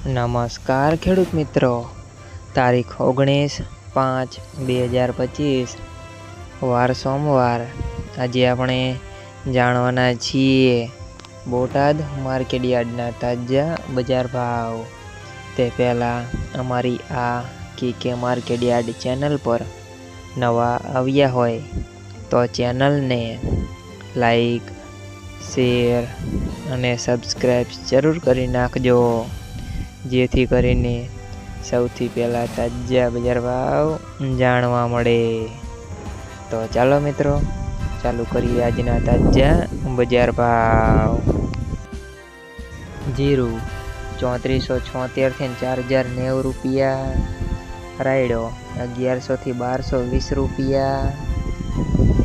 નમસ્કાર ખેડૂત મિત્રો. તારીખ ઓગણીસ પાંચ બે હજાર પચીસ. વાર સોમવાર. આજે આપણે જાણવાના છીએ બોટાદ માર્કેટ યાર્ડના તાજા બજાર ભાવ. તે પહેલાં અમારી આ કે માર્કેટ યાર્ડ ચેનલ પર નવા આવ્યા હોય તો ચેનલને લાઈક, શેર અને સબસ્ક્રાઈબ જરૂર કરી નાખજો. જેથી કરીને સૌથી પહેલાં તાજા બજાર ભાવ જાણવા મળે. તો ચાલો મિત્રો, ચાલુ કરીએ આજના તાજા બજાર ભાવ. જીરું ચોત્રીસો છોતેરથી ચાર હજાર નેવું રૂપિયા. રાયડો અગિયારસોથી બારસો વીસ રૂપિયા.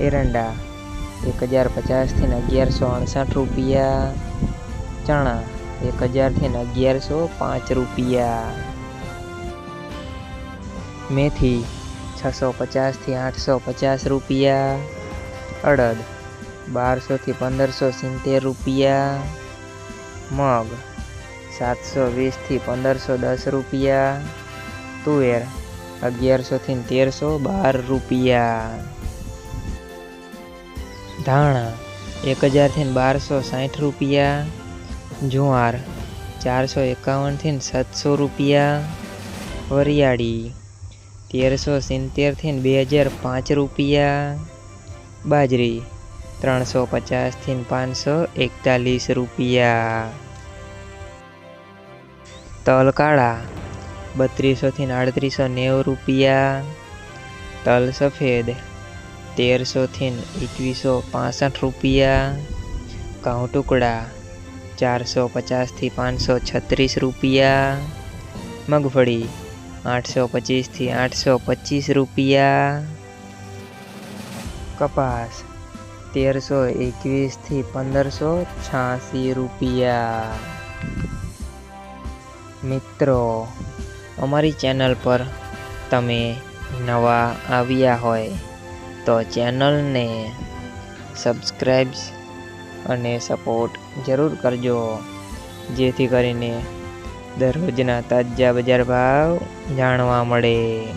એરંડા એક હજાર પચાસથી અગિયારસો અડસઠ રૂપિયા. ચણા એક હજારથી અગિયારસો પાંચ રૂપિયા. મેથી છસો પચાસથી આઠસો પચાસ રૂપિયા. અડદ બારસોથી પંદરસો સિત્તેર રૂપિયા. મગ સાતસો વીસથી પંદરસો દસ રૂપિયા. તુવેર અગિયારસોથી તેરસો બાર રૂપિયા. ધાણા એક હજારથી બારસો સાઠ રૂપિયા. જુવાર, ચારસો એકાવનથી સાતસો રૂપિયા વરિયાળી, તેરસો સિત્તેરથી બે હજાર પાંચ રૂપિયા બાજરી, ત્રણસો પચાસથી પાંચસો એકતાલીસ રૂપિયા. તલ કાળા બત્રીસોથી આડત્રીસો નેવું રૂપિયા. તલ સફેદ તેરસોથી એકવીસો પાસઠ રૂપિયા. ઘઉં ટુકડા ચારસો પચાસથી પાંચસો છત્રીસ રૂપિયા. મગફળી આઠસો પચીસથી આઠસો પચીસ રૂપિયા. કપાસ તેરસો એકવીસથી પંદરસો છ્યાસી રૂપિયા. મિત્રો, અમારી ચેનલ પર તમે નવા આવ્યા હોય તો ચેનલને સબસ્ક્રાઈબ અને સપોર્ટ જરૂર કરજો. જેથી કરીને દરરોજના તાજા બજાર ભાવ જાણવા મળે.